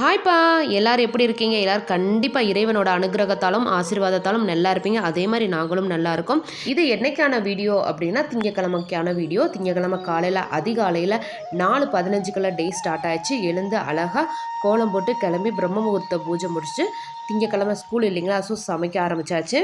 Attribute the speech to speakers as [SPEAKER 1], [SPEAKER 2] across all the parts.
[SPEAKER 1] ஹாய்ப்பா. எல்லோரும் எப்படி இருக்கீங்க? எல்லோரும் கண்டிப்பாக இறைவனோட அனுகிரகத்தாலும் ஆசீர்வாதத்தாலும் நல்லா இருப்பீங்க. அதே மாதிரி நாங்களும் நல்லா இருக்கோம். இது என்னைக்கான வீடியோ அப்படின்னா திங்கக்கிழமைக்கான வீடியோ. திங்கக்கிழமை காலையில் அதிகாலையில் நாலு பதினஞ்சுக்கெல்லாம் டே ஸ்டார்ட் ஆயிடுச்சு. எழுந்து அழகாக கோலம் போட்டு கிளம்பி பிரம்ம முகூர்த்த பூஜை முடிச்சு திங்கக்கிழமை ஸ்கூல் இல்லைங்களா? ஸோ சமைக்க ஆரம்பிச்சாச்சு.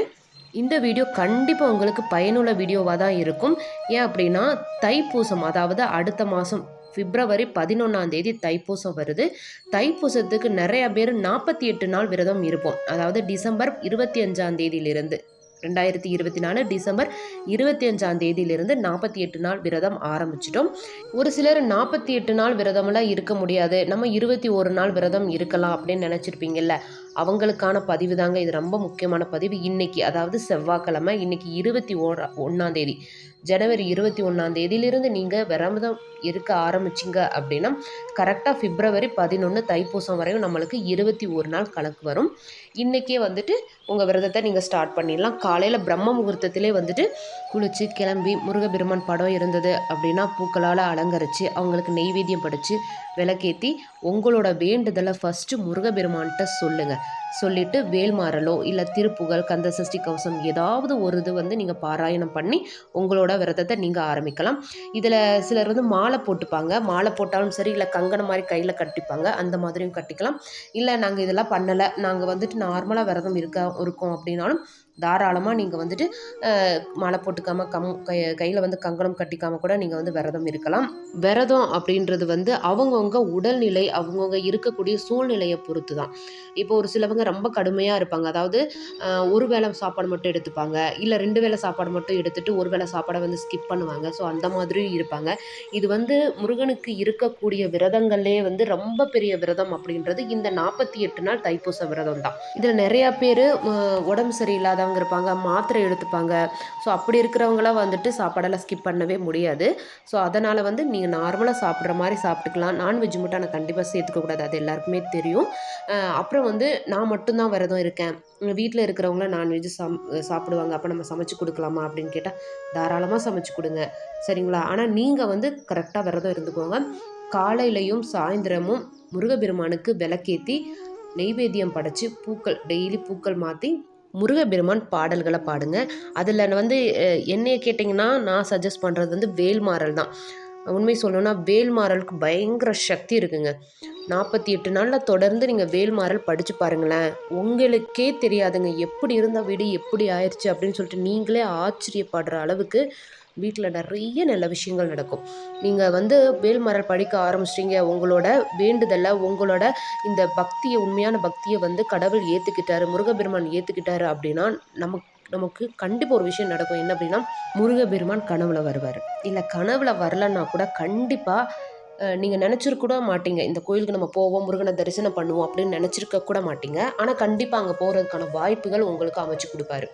[SPEAKER 1] இந்த வீடியோ கண்டிப்பாக உங்களுக்கு பயனுள்ள வீடியோவாக தான் இருக்கும். ஏன் அப்படின்னா தைப்பூசம் அதாவது அடுத்த மாதம் பிப்ரவரி பதினொன்றாம் தேதி தைப்பூசம் வருது. தைப்பூசத்துக்கு நிறைய பேர் நாற்பத்தி எட்டு நாள் விரதம் இருப்போம். அதாவது டிசம்பர் இருபத்தி அஞ்சாம் தேதியிலிருந்து ரெண்டாயிரத்தி இருபத்தி நாலு டிசம்பர் இருபத்தி அஞ்சாம் தேதியிலிருந்து நாற்பத்தி எட்டு நாள் விரதம் ஆரம்பிச்சிட்டோம். ஒரு சிலர் நாற்பத்தி எட்டு நாள் விரதமெல்லாம் இருக்க முடியாது. நம்ம இருபத்தி ஒரு நாள் விரதம் இருக்கலாம் அப்படின்னு நினச்சிருப்பீங்கல்ல. அவங்களுக்கான பதிவு தாங்க இது ரொம்ப முக்கியமான பதிவு. இன்னைக்கு அதாவது செவ்வாய்க்கிழமை இன்னைக்கு இருபத்தி ஓரா ஒன்றாம் தேதி. ஜனவரி இருபத்தி ஒன்றாம் தேதியிலிருந்து நீங்கள் விரதம் இருக்க ஆரம்பிச்சிங்க அப்படின்னா கரெக்டாக பிப்ரவரி பதினொன்று தைப்பூசம் வரையும் நம்மளுக்கு இருபத்தி ஒரு நாள் கணக்கு வரும். இன்றைக்கே வந்துட்டு உங்கள் விரதத்தை நீங்கள் ஸ்டார்ட் பண்ணிடலாம். காலையில் பிரம்ம முகூர்த்தத்திலே வந்துட்டு குளித்து கிளம்பி முருகபெருமான் படம் இருந்தது அப்படின்னா பூக்களால் அலங்கரித்து அவங்களுக்கு நெய்வேத்தியம் படித்து விளக்கேற்றி உங்களோட வேண்டுதலை ஃபஸ்ட்டு முருகபெருமான்கிட்ட சொல்லுங்கள் சொல்லிவிட்டு வேல்மாறலோ இல்லை திருப்புகழ் கந்த சஷ்டி கவசம் ஏதாவது ஒரு இது வந்து நீங்கள் பாராயணம் பண்ணி உங்களோட விரதத்தை நீங்கள் ஆரம்பிக்கலாம். இதில் சிலர் வந்து மாலை போட்டுப்பாங்க. மாலை போட்டாலும் சரி இல்லை கங்கணம் மாதிரி கையில் கட்டிப்பாங்க. அந்த மாதிரியும் கட்டிக்கலாம். இல்லை நாங்கள் இதெல்லாம் பண்ணலை. நாங்கள் வந்துட்டு நார்மலாக விரதம் இருக்க இருக்கோம் அப்படின்னாலும் தாராளமாக நீங்கள் வந்துட்டு மாலை போட்டுக்காமல் கம் கை கையில் வந்து கங்கணம் கட்டிக்காமல் கூட நீங்கள் வந்து விரதம் இருக்கலாம். விரதம் அப்படின்றது வந்து அவங்கவுங்க உடல்நிலை அவங்கவுங்க இருக்கக்கூடிய சூழ்நிலையை பொறுத்து தான் இப்போ ஒரு சிலவங்க ரொம்ப கடுமையாக இருப்பாங்க. அதாவது ஒரு வேளை சாப்பாடு மட்டும் எடுத்துப்பாங்க. இல்லை ரெண்டு வேளை சாப்பாடு மட்டும் எடுத்துட்டு ஒரு வேளை சாப்பாடை வந்து ஸ்கிப் பண்ணுவாங்க. ஸோ அந்த மாதிரியும் இருப்பாங்க. இது வந்து முருகனுக்கு இருக்கக்கூடிய விரதங்கள்லேயே வந்து ரொம்ப பெரிய விரதம் அப்படின்றது இந்த நாற்பத்தி எட்டு நாள் தைப்பூச விரதம் தான் இதில் நிறையா பேர் உடம்பு சரியில்லாத இல்லாதவங்க இருப்பாங்க மாத்திரை எடுத்துப்பாங்க. ஸோ அப்படி இருக்கிறவங்களாம் வந்துட்டு சாப்பாடெல்லாம் ஸ்கிப் பண்ணவே முடியாது. ஸோ அதனால் வந்து நீங்கள் நார்மலாக சாப்பிட்ற மாதிரி சாப்பிட்டுக்கலாம். நான்வெஜ் மட்டும் ஆனால் கண்டிப்பாக சேர்த்துக்கக்கூடாது அது எல்லாருக்குமே தெரியும். அப்புறம் வந்து நான் மட்டும்தான் விரதம் இருக்கேன். வீட்டில் இருக்கிறவங்கள நான்வெஜ் சம் சாப்பிடுவாங்க. அப்போ நம்ம சமைச்சு கொடுக்கலாமா அப்படின்னு கேட்டால் தாராளமாக சமைச்சு கொடுங்க. சரிங்களா? ஆனால் நீங்கள் வந்து கரெக்டாக விரதம் இருந்துக்கோங்க. காலையிலையும் சாயந்தரமும் முருகபெருமானுக்கு விளக்கேற்றி நெய்வேத்தியம் படைச்சி பூக்கள் டெய்லி பூக்கள் மாற்றி முருகப்பெருமான் பாடல்களை பாடுங்க. அதில் வந்து என்னைய கேட்டிங்கன்னா நான் சஜஸ்ட் பண்ணுறது வந்து வேல்மாறல் தான். உண்மை சொல்லணும்னா வேல்மாறலுக்கு பயங்கர சக்தி இருக்குங்க. நாற்பத்தி எட்டு நாளில் தொடர்ந்து நீங்கள் வேல்மாறல் படித்து பாருங்களேன். உங்களுக்கே தெரியாதுங்க. எப்படி இருந்த வீடு எப்படி ஆயிடுச்சு அப்படின்னு சொல்லிட்டு நீங்களே ஆச்சரியப்படுற அளவுக்கு வீட்டில் நிறைய நல்ல விஷயங்கள் நடக்கும். நீங்கள் வந்து வேல்மரல் படிக்க ஆரம்பிச்சிட்டிங்க. உங்களோட வேண்டுதலை உங்களோட இந்த பக்தியை உண்மையான பக்தியை வந்து கடவுள் ஏற்றுக்கிட்டாரு முருகபெருமான் ஏற்றுக்கிட்டாரு அப்படின்னா நமக்கு நமக்கு கண்டிப்பாக ஒரு விஷயம் நடக்கும். என்ன அப்படின்னா முருகபெருமான் கனவுல வருவார். இல்லை கனவுல வரலன்னா கூட கண்டிப்பாக நீங்கள் நினச்சிருக்க கூட மாட்டீங்க. இந்த கோயிலுக்கு நம்ம போவோம் முருகனை தரிசனம் பண்ணுவோம் அப்படின்னு நினச்சிருக்க கூட மாட்டீங்க. ஆனால் கண்டிப்பாக அங்கே போகிறதுக்கான வாய்ப்புகள் உங்களுக்கு அமைச்சு கொடுப்பாரு.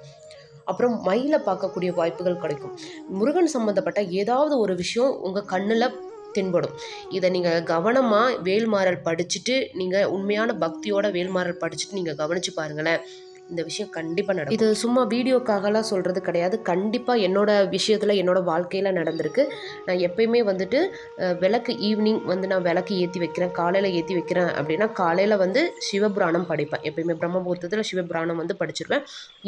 [SPEAKER 1] அப்புறம் மயிலை பார்க்கக்கூடிய வாய்ப்புகள் கிடைக்கும். முருகன் சம்மந்தப்பட்ட ஏதாவது ஒரு விஷயம் உங்கள் கண்ணில் தென்படும். இதை நீங்கள் கவனமாக வேல்மாறல் படிச்சுட்டு நீங்கள் உண்மையான பக்தியோட வேல்மாறல் படிச்சுட்டு நீங்கள் கவனித்து பாருங்களேன். இந்த விஷயம் கண்டிப்பாக நடக்கும். இது சும்மா வீடியோக்காகலாம் சொல்கிறது கிடையாது. கண்டிப்பாக என்னோடய விஷயத்தில் என்னோடய வாழ்க்கையில் நடந்திருக்கு. நான் எப்பயுமே வந்துட்டு விளக்கு ஈவினிங் வந்து நான் விளக்கு ஏற்றி வைக்கிறேன் காலையில் ஏற்றி வைக்கிறேன் அப்படின்னா காலையில் வந்து சிவபுராணம் படிப்பேன். எப்பயுமே பிரம்மபூர்த்தத்தில் சிவபுராணம் வந்து படிச்சிருவேன்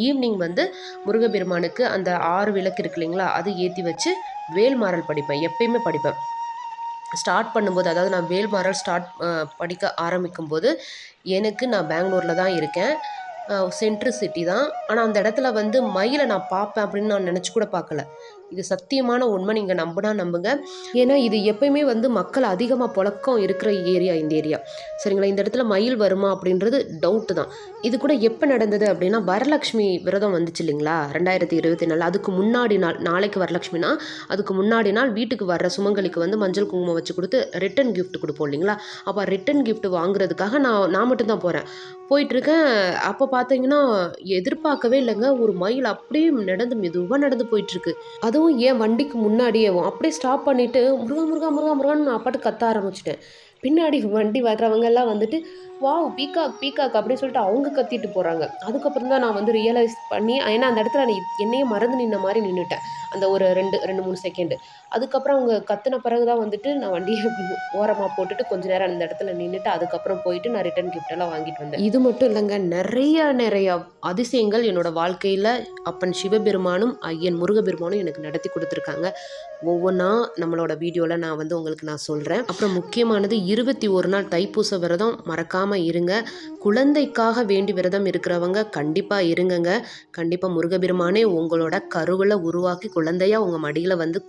[SPEAKER 1] ஈவினிங் வந்து முருகபெருமானுக்கு அந்த ஆறு விளக்கு இருக்கு இல்லைங்களா அது ஏற்றி வச்சு வேல்மாறல் படிப்பேன். எப்பயுமே படிப்பேன். ஸ்டார்ட் பண்ணும்போது அதாவது நான் வேல்மாறல் ஸ்டார்ட் படிக்க ஆரம்பிக்கும்போது எனக்கு நான் பெங்களூரில் தான் இருக்கேன். சென்ட்ரு சிட்டி தான். ஆனால் அந்த இடத்துல வந்து மயிலை நான் பார்ப்பேன் அப்படின்னு நான் நினச்சி கூட பார்க்கல. இது சத்தியமான உண்மை நீங்கள் நம்பினா நம்புங்க. ஏன்னா இது எப்பயுமே வந்து மக்கள் அதிகமாக புழக்கம் இருக்கிற ஏரியா இந்த ஏரியா. சரிங்களா? இந்த இடத்துல மயில் வருமா அப்படின்றது டவுட்டு தான். இது கூட எப்போ நடந்தது அப்படின்னா வரலட்சுமி விரதம் வந்துச்சு இல்லைங்களா? ரெண்டாயிரத்தி இருபத்தி நாலு. அதுக்கு முன்னாடி நாள் நாளைக்கு வரலட்சுமினா அதுக்கு முன்னாடி நாள் வீட்டுக்கு வர்ற சுமங்கலிக்கு வந்து மஞ்சள் குங்குமம் வச்சு கொடுத்து ரிட்டன் கிஃப்ட் கொடுப்போம் இல்லைங்களா? அப்போ ரிட்டன் கிஃப்ட் வாங்குறதுக்காக நான் நான் மட்டும்தான் போகிறேன் போயிட்டுருக்கேன். அப்போ பார்த்தீங்கன்னா எதிர்பார்க்கவே இல்லைங்க. ஒரு மயில் அப்படியே நடந்து மெதுவாக நடந்து போயிட்டுருக்கு. அதுவும் அதுவும் என் வண்டிக்கு முன்னாடியே அப்படியே ஸ்டாப் பண்ணிவிட்டு முருகா முருகா முருகா முருகான்னு நான் பாட்டு கத்த ஆரம்பிச்சிட்டேன். பின்னாடி வண்டி வர்றவங்கெல்லாம் வந்துட்டு வாவ் பீகாக் பீகாக் அப்படின்னு சொல்லிட்டு அவங்க கத்திட்டு போகிறாங்க அதுக்கப்புறம் தான் நான் வந்து ரியலைஸ் பண்ணி ஏன்னா அந்த இடத்துல நான் என்னையே மறந்து நின்ன மாதிரி நின்றுட்டேன் அந்த ஒரு ரெண்டு ரெண்டு மூணு செகண்டு அதுக்கப்புறம் அவங்க கத்தின பிறகு தான் வந்துட்டு நான் வண்டியை ஓரமாக போட்டுட்டு கொஞ்ச நேரம் அந்த இடத்துல நின்றுட்டு அதுக்கப்புறம் போயிட்டு நான் ரிட்டன் கிஃப்டெல்லாம் வாங்கிட்டு வந்தேன். இது மட்டும் இல்லைங்க நிறைய நிறைய அதிசயங்கள் என்னோடய வாழ்க்கையில் அப்பன் சிவபெருமானும் ஐயன் முருகபெருமானும் எனக்கு நடத்தி கொடுத்துருக்காங்க. ஒவ்வொன்றா நம்மளோட வீடியோவில் நான் வந்து உங்களுக்கு நான் சொல்கிறேன் அப்புறம் முக்கியமானது இருபத்தி ஒரு நாள் தைப்பூச விரதம் மறக்காமல் இருங்க. குழந்தைக்காக வேண்டி விரதம் இருக்கிறவங்க கண்டிப்பாக இருங்கங்க. கண்டிப்பாக முருகபெருமானே உங்களோட கருவில் உருவாக்கி குழந்தையாக உங்கள் மடியில் வந்து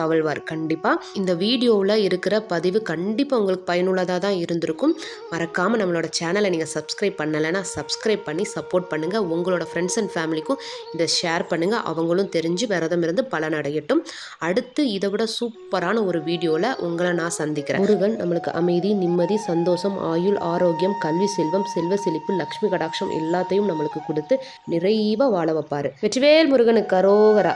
[SPEAKER 1] தவழ்வார். கண்டிப்பாக இந்த வீடியோவில் இருக்கிற பதிவு கண்டிப்பாக உங்களுக்கு பயனுள்ளதாக தான் இருந்திருக்கும். மறக்காமல் நம்மளோட சேனலை நீங்கள் சப்ஸ்கிரைப் பண்ணலைன்னா சப்ஸ்கிரைப் பண்ணி சப்போர்ட் பண்ணுங்கள் உங்களோட ஃப்ரெண்ட்ஸ் அண்ட் ஃபேமிலிக்கும் இதை ஷேர் பண்ணுங்கள் அவங்களும் தெரிஞ்சு விரதம் இருந்து பலனடையட்டும் அடுத்து இதை விட சூப்பரான ஒரு வீடியோவில் உங்களை நான் சந்திக்கிறேன். முருகன் நம்மளுக்கு அமைதி நிம்மதி சந்தோஷம் ஆயுள் ஆரோக்கியம் கல்வி செல்வம் செல்வ செழிப்பு லக்ஷ்மி கடாட்சம் எல்லாத்தையும் நம்மளுக்கு கொடுத்து நிறைவாக வாழ வைப்பார். வெற்றிவேல் முருகனுக்கு அரோகரா.